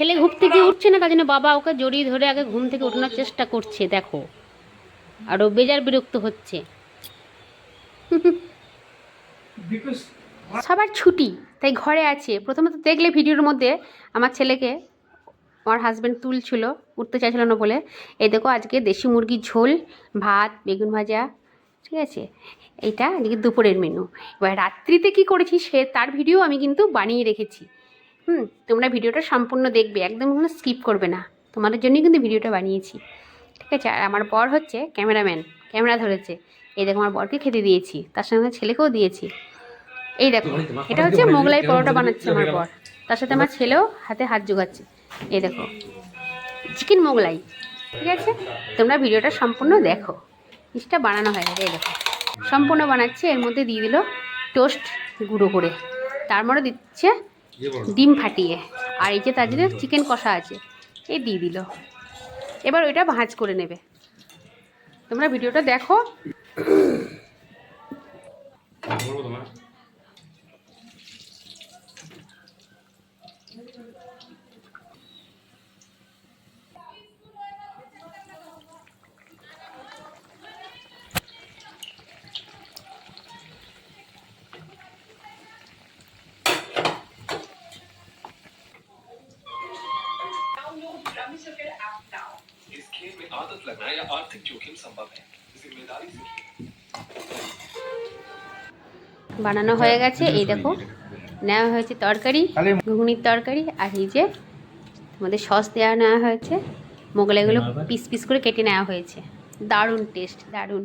ছেলে ঘুম থেকে উঠছে না তার জন্য বাবা ওকে জড়িয়ে ধরে আগে ঘুম থেকে ওঠানোর চেষ্টা করছে দেখো। আর ও বেজার বিরক্ত হচ্ছে। সবার ছুটি তাই ঘরে আছে। প্রথমে তো দেখলে ভিডিওর মধ্যে আমার ছেলেকে আমার হাজব্যান্ড তুলছিল উঠতে চাইছিল না বলে। এই দেখো আজকে দেশি মুরগির ঝোল ভাত বেগুন ভাজা ঠিক আছে? এইটা আজকে দুপুরের মেনু এবার রাত্রিতে কি করেছি সে তার ভিডিও আমি কিন্তু বানিয়ে রেখেছি। হুম তোমরা ভিডিওটা সম্পূর্ণ দেখবে একদম কোনো স্কিপ করবে না। তোমাদের জন্যই কিন্তু ভিডিওটা বানিয়েছি ঠিক আছে? আর আমার বর হচ্ছে ক্যামেরাম্যান ক্যামেরা ধরেছে। এই দেখো আমার বরকে খেতে দিয়েছি তার সঙ্গে আমার ছেলেকেও দিয়েছি। এই দেখো এটা হচ্ছে মোগলাই পরোটা বানাচ্ছে আমার বর। তার সাথে আমার ছেলেও হাতে হাত জোগাচ্ছে। এই দেখো চিকেন মোগলাই ঠিক আছে? তোমরা ভিডিওটা সম্পূর্ণ দেখো। জিনিসটা বানানো হয়ে গেছে এই দেখো। সম্পূর্ণ বানাচ্ছে এর মধ্যে দিয়ে দিল টোস্ট গুঁড়ো করে। তার মধ্যে দিচ্ছে ডিম ফাটিয়ে। আর এই যে তার জন্য চিকেন কষা আছে এই দিয়ে দিল। এবার ওইটা ভাঁজ করে নেবে। তোমরা ভিডিওটা দেখো। खेल में आदत लगना या आर्थिक जोखिम संभव है जिम्मेदारी से বানানো হয়ে গেছে এই দেখো নেওয়া হয়েছে তরকারি ঘুগনির তরকারি আর এই যে তোমাদের সস দেওয়া নেওয়া হয়েছে মোগলাইগুলো পিস পিস করে কেটে নেওয়া হয়েছে দারুণ টেস্ট দারুণ